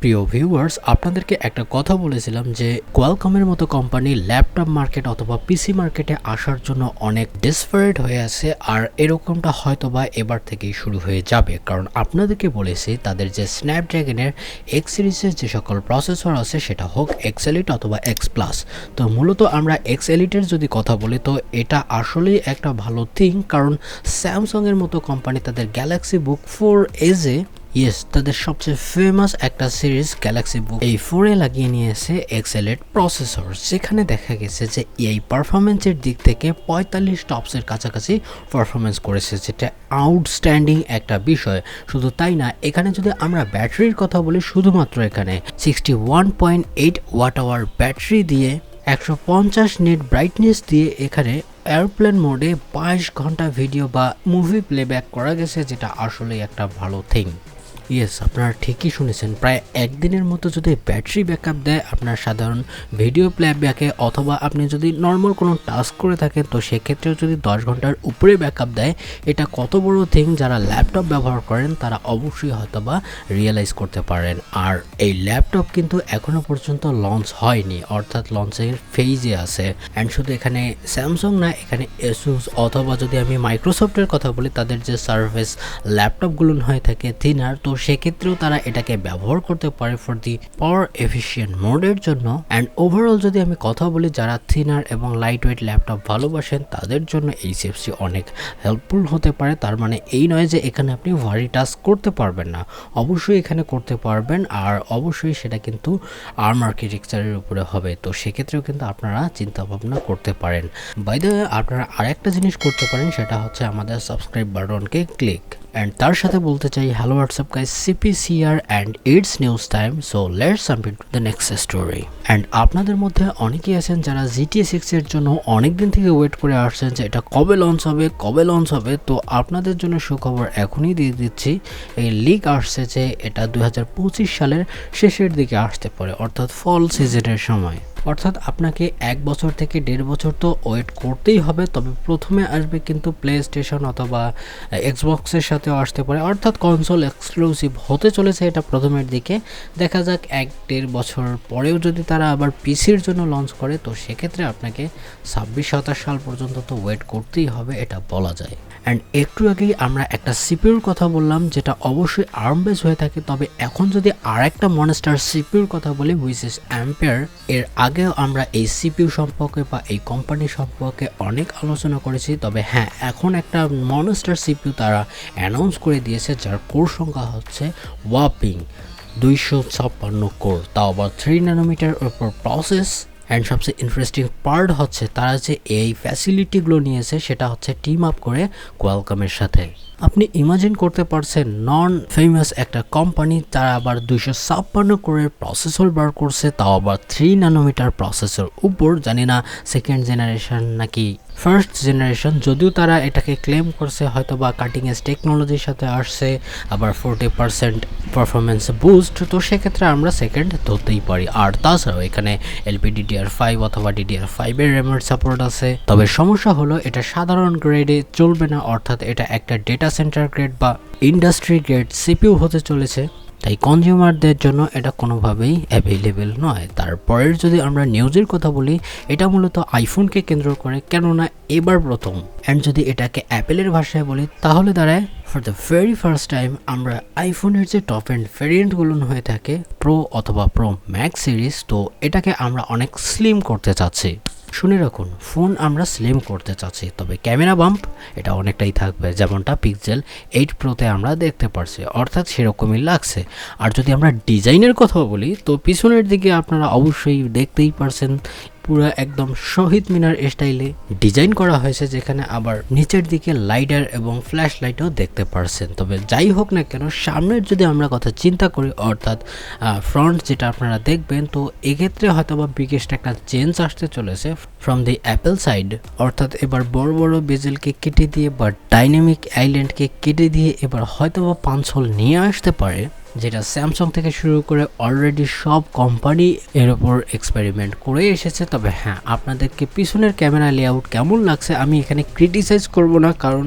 প্রিয় ভিউয়ার্স আপনাদেরকে একটা কথা বলেছিলাম যে কোয়ালকমের মতো কোম্পানি ল্যাপটপ মার্কেট অথবা পিসি মার্কেটে আসার জন্য অনেক ডিসপারেট হয়ে আছে আর এরকমটা হয়তো বা এবার থেকেই শুরু হয়ে যাবে। কারণ আপনাদেরকে বলেছি, তাদের যে স্ন্যাপড্রাগনের এক্স সিরিজের যে সকল প্রসেসর আছে, সেটা হোক এক্স এলিট অথবা এক্স প্লাস তো মূলত আমরা এক্স এলিটের যদি কথা বলি, তো এটা আসলেই একটা ভালো থিং কারণ স্যামসংয়ের মতো কোম্পানি তাদের গ্যালাক্সি বুক ফোর এজে ইয়েস তাদের সবচেয়ে ফেমাস একটা সিরিজ গ্যালাক্সি বুক এই ফোরে লাগিয়ে নিয়েছে এক্সেলেট প্রসেসর যেখানে দেখা গেছে যে এই পারফরমেন্সের দিক থেকে পঁয়তাল্লিশ টপসের কাছাকাছি পারফরমেন্স করেছে, যেটা আউটস্ট্যান্ডিং একটা বিষয়। শুধু তাই না, এখানে যদি আমরা ব্যাটারির কথা বলি, শুধুমাত্র এখানে sixty one point eight watt hour battery দিয়ে একশো পঞ্চাশ নেট ব্রাইটনেস দিয়ে এখানে এয়ারপ্লেন মোডে বাইশ ঘণ্টা ভিডিও বা মুভি প্লেব্যাক করা গেছে, যেটা আসলে একটা ভালো থিং ইয়েস আপনারা ঠিকই শুনেছেন। প্রায় একদিনের মতো যদি ব্যাটারি ব্যাকআপ দেয়, আপনার সাধারণ ভিডিও প্লেব্যাকে অথবা আপনি যদি নর্মাল কোনো টাস্ক করে থাকেন, তো সেক্ষেত্রেও যদি দশ ঘণ্টার উপরে ব্যাকআপ দেয়, এটা কত বড় থিং যারা ল্যাপটপ ব্যবহার করেন, তারা অবশ্যই হয়তো বা রিয়েলাইজ করতে পারেন। আর এই ল্যাপটপ কিন্তু এখনও পর্যন্ত লঞ্চ হয়নি, অর্থাৎ লঞ্চের ফেজে আছে। অ্যান্ড শুধু এখানে স্যামসং না, এখানে এসুস অথবা যদি আমি মাইক্রোসফটের কথা বলি, তাদের যে সার্ভিস ল্যাপটপগুলো হয়ে থাকে থিনার তো সেক্ষেত্রেও তারা এটাকে ব্যবহার করতে পারে ফর দি পাওয়ার এফিসিয়েন্ট মোডের জন্য। অ্যান্ড ওভারঅল যদি আমি কথা বলি, যারা থিনার এবং লাইট ওয়েট ল্যাপটপ ভালোবাসেন, তাদের জন্য এই সেফসি অনেক হেল্পফুল হতে পারে। তার মানে এই নয় যে এখানে আপনি ভারি টাস্ক করতে পারবেন না। অবশ্যই এখানে করতে পারবেন, আর অবশ্যই সেটা কিন্তু আর্ম আর্কিটেকচারের উপরে হবে। তো সেক্ষেত্রেও কিন্তু আপনারা চিন্তা ভাবনা করতে পারেন। বাই দ্য আপনারা আরেকটা জিনিস করতে পারেন, সেটা হচ্ছে আমাদের সাবস্ক্রাইব বাটনকে ক্লিক অ্যান্ড তার সাথে বলতে চাই hello WhatsApp guys CPCR and it's news time so let's something to the next story and আপনাদের মধ্যে অনেকেই আছেন যারা জিটিএ সিক্সের জন্য অনেক দিন থেকে ওয়েট করে আসছেন যে এটা কবে লঞ্চ হবে, কবে লঞ্চ হবে। তো আপনাদের জন্য সুখবর এখনই দিয়ে দিচ্ছি, এই লিক আসছে যে এটা দু হাজার পঁচিশ সালের শেষের দিকে আসতে পারে, অর্থাৎ ফল সিজনের সময়। অর্থাৎ আপনাকে এক বছর থেকে দেড় বছর তো ওয়েট করতেই হবে, তবে প্রথমে আসবে কিন্তু প্লে স্টেশন অথবা এক্সবক্সের সাথেও আসতে পারে। অর্থাৎ কনসোল এক্সক্লুসিভ হতে চলেছে এটা প্রথমের দিকে। দেখা যাক এক দেড় বছর পরেও যদি তারা আবার পিসির জন্য লঞ্চ করে, তো সেক্ষেত্রে আপনাকে ছাব্বিশ সাতাশ সাল পর্যন্ত তো ওয়েট করতেই হবে, এটা বলা যায়। অ্যান্ড একটু আগেই আমরা একটা সিপিউর কথা বললাম, যেটা অবশ্যই আর্ম বেস হয়ে থাকে, তবে এখন যদি আর একটা মনেস্টার সিপিউর কথা বলি হুইচ ইস অ্যাম্পেয়ার এর আগেও আমরা এই সিপিউ সম্পর্কে বা এই কোম্পানি সম্পর্কে অনেক আলোচনা করেছি, তবে হ্যাঁ এখন একটা মনেস্টার সিপিউ তারা অ্যানাউন্স করে দিয়েছে, যার কোর সংখ্যা হচ্ছে ওয়াপিং দুইশো ছাপ্পান্ন কোর তাও আবার থ্রি ন্যানোমিটার উপর প্রসেস অ্যান্ড সবচেয়ে ইন্টারেস্টিং পার্ট হচ্ছে তারা যে এই ফ্যাসিলিটিগুলো নিয়েছে, সেটা হচ্ছে টিম আপ করে কোয়ালকামের সাথে। আপনি ইমাজিন করতে পারছেন নন ফেমাস একটা কোম্পানি তারা আবার দুইশো ছাপ্পান্ন করে প্রসেসর বার করছে, তাও আবার থ্রি ন্যানোমিটার প্রসেসর উপর। জানি না সেকেন্ড জেনারেশন নাকি ফার্স্ট জেনারেশন যদিও তারা এটাকে ক্লেম করছে হয়তো বা কাটিং এজ টেকনোলজির সাথে আসছে, আবার ফোরটি পার্সেন্ট পারফরমেন্স বুস্ট তো সেক্ষেত্রে আমরা সেকেন্ড ধরতেই পারি। আর তাছাড়াও এখানে এলপি ডিডিআর ফাইভ অথবা ডিডিআর ফাইভের র্যামের সাপোর্ট আছে। তবে সমস্যা হলো, এটা সাধারণ গ্রেডে চলবে না, অর্থাৎ এটা একটা ডেটা সেন্টার গ্রেড বা ইন্ডাস্ট্রি গ্রেড সিপিউ হতে চলেছে। তাই কনজিউমারদের জন্য এটা কোনোভাবেই অ্যাভেলেবেল নয়। তারপরের যদি আমরা নিউজের কথা বলি, এটা মূলত আইফোনকে কেন্দ্র করে, কেননা এবার প্রথম। অ্যান্ড যদি এটাকে অ্যাপেলের ভাষায় বলি, তাহলে দাঁড়ায় for the very first time আমরা আইফোনের যে টপ অ্যান্ড ভেরিয়েন্টগুলো হয়ে থাকে প্রো অথবা প্রো ম্যাক্স সিরিজ তো এটাকে আমরা অনেক স্লিম করতে চাচ্ছি। শুনে রাখুন, ফোন আমরা স্লিম করতে চাচ্ছি, তবে ক্যামেরা বাম্প এটা অনেকটাই থাকবে, যেমনটা পিক্সেল এইট প্রোতে আমরা দেখতে পারছি, অর্থাৎ সেরকমই লাগছে। আর যদি আমরা ডিজাইনের কথা বলি, তো পিছনের দিকে আপনারা অবশ্যই দেখতেই পারছেন পুরো একদম শহীদ মিনার স্টাইলে ডিজাইন করা হয়েছে, যেখানে আবার নিচের দিকে লাইটার এবং ফ্ল্যাশ লাইটও দেখতে পারছেন। তবে যাই হোক না কেন, সামনের যদি আমরা কথা চিন্তা করি, অর্থাৎ ফ্রন্ট যেটা আপনারা দেখবেন, তো এক্ষেত্রে হয়তো বা বিগেস্ট একটা চেঞ্জ আসতে চলেছে ফ্রম দি অ্যাপেল সাইড অর্থাৎ এবার বড় বড় বেজেলকে কেটে দিয়ে বা ডাইনামিক আইল্যান্ডকে কেটে দিয়ে এবার হয়তো বা পাঁচ নিয়ে আসতে পারে। যেটা স্যামসাং থেকে শুরু করে অলরেডি সব কোম্পানি এর ওপর এক্সপেরিমেন্ট করে এসেছে। তবে হ্যাঁ আপনাদেরকে পিছনের ক্যামেরা লেআউট কেমন লাগছে আমি এখানে ক্রিটিসাইজ করব না, কারণ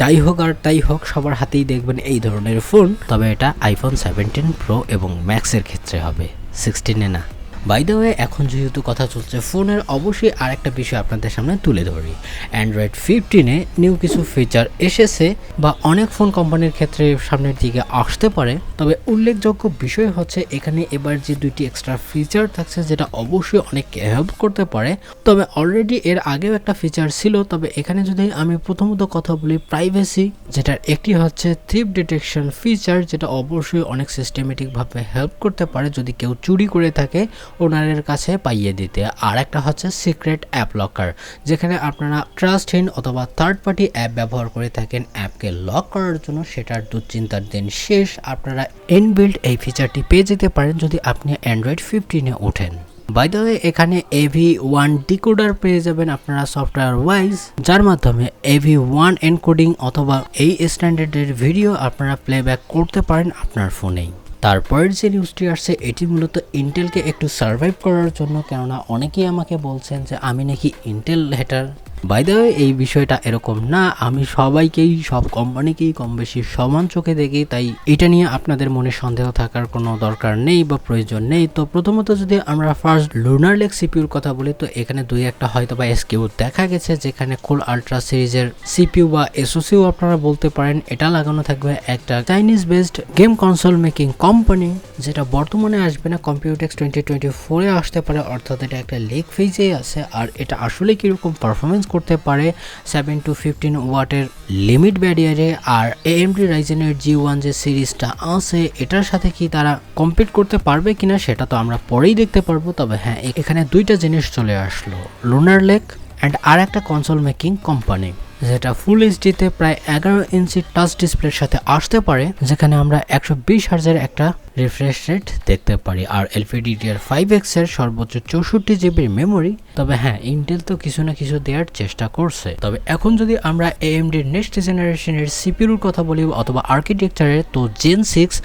যাই হোক আর তাই হোক, সবার হাতেই দেখবেন এই ধরনের ফোন তবে এটা আইফোন সেভেন্টিন প্রো এবং ম্যাক্সের ক্ষেত্রে হবে সিক্সটিনে না। বাই ওয়ে এখন যেহেতু কথা চলছে ফোনের, অবশ্যই আরেকটা বিষয় আপনাদের সামনে তুলে ধরি। অ্যান্ড্রয়েড ফিফটিনে নিউ কিছু ফিচার এসেছে বা অনেক ফোন কোম্পানির ক্ষেত্রে সামনের দিকে আসতে পারে। তবে উল্লেখযোগ্য বিষয় হচ্ছে এখানে এবার যে দুইটি এক্সট্রা ফিচার থাকছে যেটা অবশ্যই অনেক হেল্প করতে পারে। তবে অলরেডি এর আগেও একটা ফিচার ছিল, তবে এখানে যদি আমি প্রথমত কথা বলি প্রাইভেসি যেটার একটি হচ্ছে থিপ ডিটেকশন ফিচার যেটা অবশ্যই অনেক সিস্টেমেটিকভাবে হেল্প করতে পারে যদি কেউ চুরি করে থাকে। ওনারের কাছে পাইয়ে দিতে। আর একটা হচ্ছে সিক্রেট অ্যাপ লকার, যেখানে আপনারা ট্রাস্টহীন অথবা থার্ড পার্টি অ্যাপ ব্যবহার করে থাকেন অ্যাপকে লক করার জন্য। সেটার দুশ্চিন্তার দিন শেষ। আপনারা ইনবিল্ড এই ফিচারটি পেয়ে যেতে পারেন যদি আপনি অ্যান্ড্রয়েড ফিফটিনে ওঠেন। বাই দ্য এখানে এভি ওয়ান ডিকোডার পেয়ে যাবেন আপনারা সফটওয়্যার ওয়াইজ যার মাধ্যমে এভি ওয়ান এনকোডিং অথবা এই স্ট্যান্ডার্ডের ভিডিও আপনারা প্লেব্যাক করতে পারেন আপনার ফোনেই তারপরের যে নিউজটি আসছে, এটি মূলত ইন্টেলকে একটু সার্ভাইভ করার জন্য। কেননা অনেকেই আমাকে বলছেন যে, আমি নাকি ইন্টেল হেটার বাই এই বিষয়টা এরকম না। আমি সবাইকেই, সব কোম্পানিকেই কম বেশি সমান চোখে দেখি, তাই এটা নিয়ে আপনাদের মনে সন্দেহ থাকার কোনো দরকার নেই বা প্রয়োজন নেই। তো প্রথমত যদি আমরা ফার্স্ট লুনার লেক সিপিউর কথা বলি, তো এখানে দুই একটা হয়তো বা এসকিউ দেখা গেছে, যেখানে কোল আলট্রা সিরিজের সিপিউ বা এসওসিও আপনারা বলতে পারেন, এটা লাগানো থাকবে একটা Chinese based game console making company যেটা বর্তমানে আসবে না কম্পিউটেক্স টোয়েন্টি টোয়েন্টি ফোরে আসতে পারে, অর্থাৎ এটা একটা লেক ফেজে আছে, আর এটা আসলে কীরকম পারফরমেন্স করতে পারে সেভেন টু ফিফটিন ওয়াটের লিমিট ব্যারিয়ারে আর এএমডি রাইজেনের জি ওয়ান যে সিরিজটা আছে, এটার সাথে কি তারা কম্পিট করতে পারবে কিনা সেটা তো আমরা পরেই দেখতে পারব। তবে হ্যাঁ এখানে দুইটা জিনিস চলে আসলো লুনার লেক অ্যান্ড আর একটা কনসোল মেকিং কোম্পানি যেটা ফুল এইচডিতে প্রায় এগারো ইঞ্চি টাচ ডিসপ্লের সাথে আসতে পারে, যেখানে আমরা একশো বিশ হার্জের একটা রিফ্রেশ রেট দেখতে পারি। আর এলপিডিডিআর ফাইভ এক্সের সর্বোচ্চ চৌষট্টি জিবির মেমোরি তবে হ্যাঁ ইন্টেল তো কিছু না কিছু দেওয়ার চেষ্টা করছে। তবে এখন যদি আমরা এএমডির নেক্সট জেনারেশনের সিপিউর কথা বলি অথবা আর্কিটেকচারের তো জেন সিক্স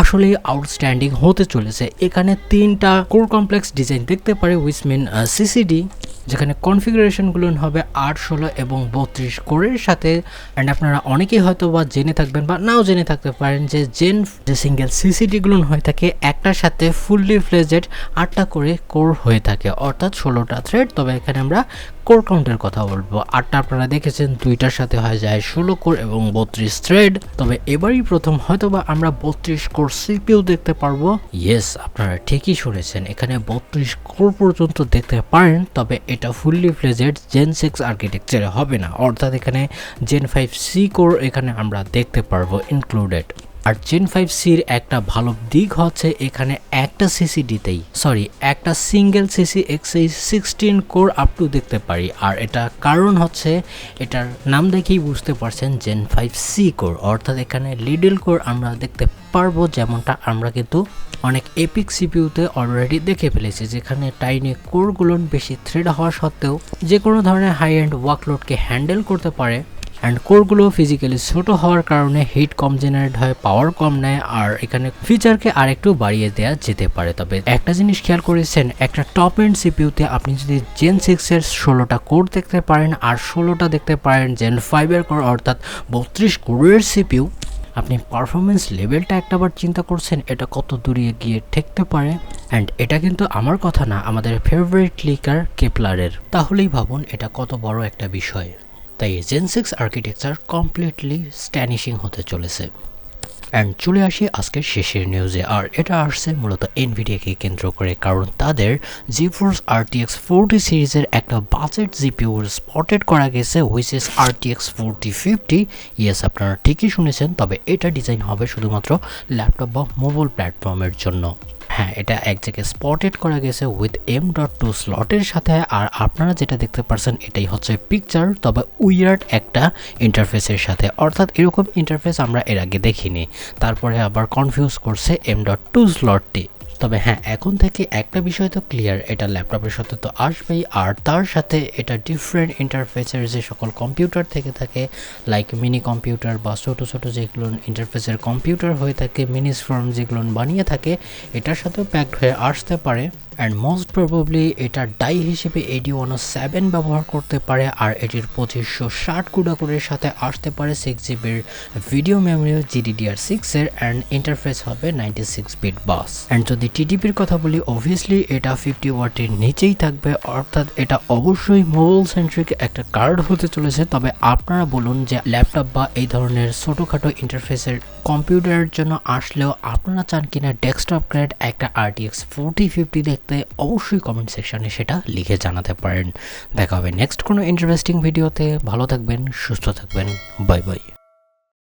আসলেই আউটস্ট্যান্ডিং হতে চলেছে। এখানে তিনটা কোর কমপ্লেক্স ডিজাইন দেখতে পারে উইচ মিন সিসিডি যেখানে কনফিগারেশনগুলো হবে আট, ষোলো এবং বত্রিশ কোরের সাথে। অ্যান্ড আপনারা অনেকেই হয়তো বা জেনে থাকবেন বা নাও জেনে থাকতে পারেন যে জেন, যে সিঙ্গেল সিসিডিগুলো হয়ে থাকে, একটার সাথে ফুললি ফ্লেজেড আটটা করে কোর হয়ে থাকে, অর্থাৎ ষোলোটা থ্রেড তবে এখানে আমরা কোর কাউন্টের কথা বলব। আটটা আপনারা দেখেছেন, দুইটার সাথে হয়ে যায় ষোলো কোর এবং বত্রিশ থ্রেড তবে এবারই প্রথম হয়তো বা আমরা বত্রিশ কোর সিপিউ দেখতে পারব। ইয়েস আপনারা ঠিকই শুনেছেন, এখানে বত্রিশ কোর পর্যন্ত দেখতে পারেন, তবে এটা ফুললি ফ্লেজেড জেন সিক্স আর্কিটেকচারে হবে না। অর্থাৎ এখানে জেন ফাইভ সি কোর এখানে আমরা দেখতে পারব ইনক্লুডেড আর জেন ফাইভ সির একটা ভালো দিক হচ্ছে এখানে একটা সিসিডিতেই সরি একটা single CC X I sixteen core up to দেখতে পারি। আর এটা কারণ হচ্ছে এটার নাম দেখেই বুঝতে পারছেন জেন ফাইভ সি কোর অর্থাৎ এখানে লিডল কোর আমরা দেখতে পারব, যেমনটা আমরা কিন্তু অনেক এপিক সিপিউতে অলরেডি দেখে ফেলেছি, যেখানে টাইনি কোরগুলো বেশি থ্রেড হওয়া সত্ত্বেও যে কোনো ধরনের হাই এন্ড ওয়ার্কলোডকে হ্যান্ডেল করতে পারে। অ্যান্ড কোরগুলো ফিজিক্যালি ছোট হওয়ার কারণে হিট কম জেনারেট হয় পাওয়ার কম নেয়, আর এখানে ফিচারকে আর একটু বাড়িয়ে দেওয়া যেতে পারে। তবে একটা জিনিস খেয়াল করেছেন, একটা টপ এন্ড সিপিউতে আপনি যদি জেন সিক্সের ষোলোটা কোর দেখতে পারেন, আর ষোলোটা দেখতে পারেন জেন ফাইভের কোর অর্থাৎ বত্রিশ কোরের সিপিউ আপনি পারফরমেন্স লেভেলটা একটাবার চিন্তা করছেন, এটা কত দূরে গিয়ে ঠেকতে পারে? অ্যান্ড এটা কিন্তু আমার কথা না, আমাদের ফেভারিট লিকার কেপলারের তাহলেই ভাবুন এটা কত বড় একটা বিষয়। তাই Zen six architecture completely astonishing হতে চলেছে। অ্যান্ড চলে আসি আজকের শেষের নিউজে আর এটা আসছে মূলত এনভিডিয়াকে কেন্দ্র করে, কারণ তাদের জিফোর্স আরটিএক্স ফোরটি সিরিজের একটা বাজেট জিপিউর স্পটেড করা গেছে which is RTX forty fifty yes আপনারা ঠিকই শুনেছেন, তবে এটা ডিজাইন হবে শুধুমাত্র ল্যাপটপ বা মোবাইল প্ল্যাটফর্মের জন্য। হ্যাঁ এটা এক জায়গায় স্পটেড করা গেছে উইথ এম ডট টু স্লটের সাথে। আর আপনারা যেটা দেখতে পারছেন, এটাই হচ্ছে পিকচার তবে উইয়ার্ড একটা ইন্টারফেসের সাথে। অর্থাৎ এরকম ইন্টারফেস আমরা এর আগে দেখিনি। তারপরে আবার কনফিউজ করছে এম ডট টু। স্লটটি তবে হ্যাঁ এখন থেকে একটা বিষয় তো ক্লিয়ার এটা ল্যাপটপের সাথে তো আসবেই। আর তার সাথে এটা ডিফারেন্ট ইন্টারফেসের যে সকল কম্পিউটার থেকে থাকে লাইক মিনি কম্পিউটার বা ছোটো ছোটো যেগুলো ইন্টারফেসের কম্পিউটার হয়ে থাকে মিনিস ফর্ম যেগুলো বানিয়ে থাকে, এটার সাথেও প্যাকড হয়ে আসতে পারে। অ্যান্ড মোস্ট প্রবাবলি এটা ডাই হিসেবে এডি ওয়ান সেভেন ব্যবহার করতে পারে, আর এটির পঁচিশশো ষাট কুড়াকুড়ির সাথে আসতে পারে সিক্স জিবির ভিডিও মেমোরি জিডিডিআর সিক্সের অ্যান্ড ইন্টারফেস হবে ninety six bit bus and যদি টিডিপির কথা বলি অবভিয়াসলি এটা ফিফটি ওয়াটের নিচেই থাকবে, অর্থাৎ এটা অবশ্যই মোবাইল সেন্ট্রিক একটা কার্ড হতে চলেছে। তবে আপনারা বলুন যে ল্যাপটপ বা এই ধরনের ছোটোখাটো ইন্টারফেসের কম্পিউটারের জন্য আসলেও আপনারা চান কিনা ডেস্কটপ গ্রেড একটা আরটিএক্স ফোরটি ফিফটি দেখতে অবশ্যই কমেন্ট সেকশানে সেটা লিখে জানাতে পারেন। দেখা হবে নেক্সট কোনো ইন্টারেস্টিং ভিডিওতে ভালো থাকবেন, সুস্থ থাকবেন। Bye bye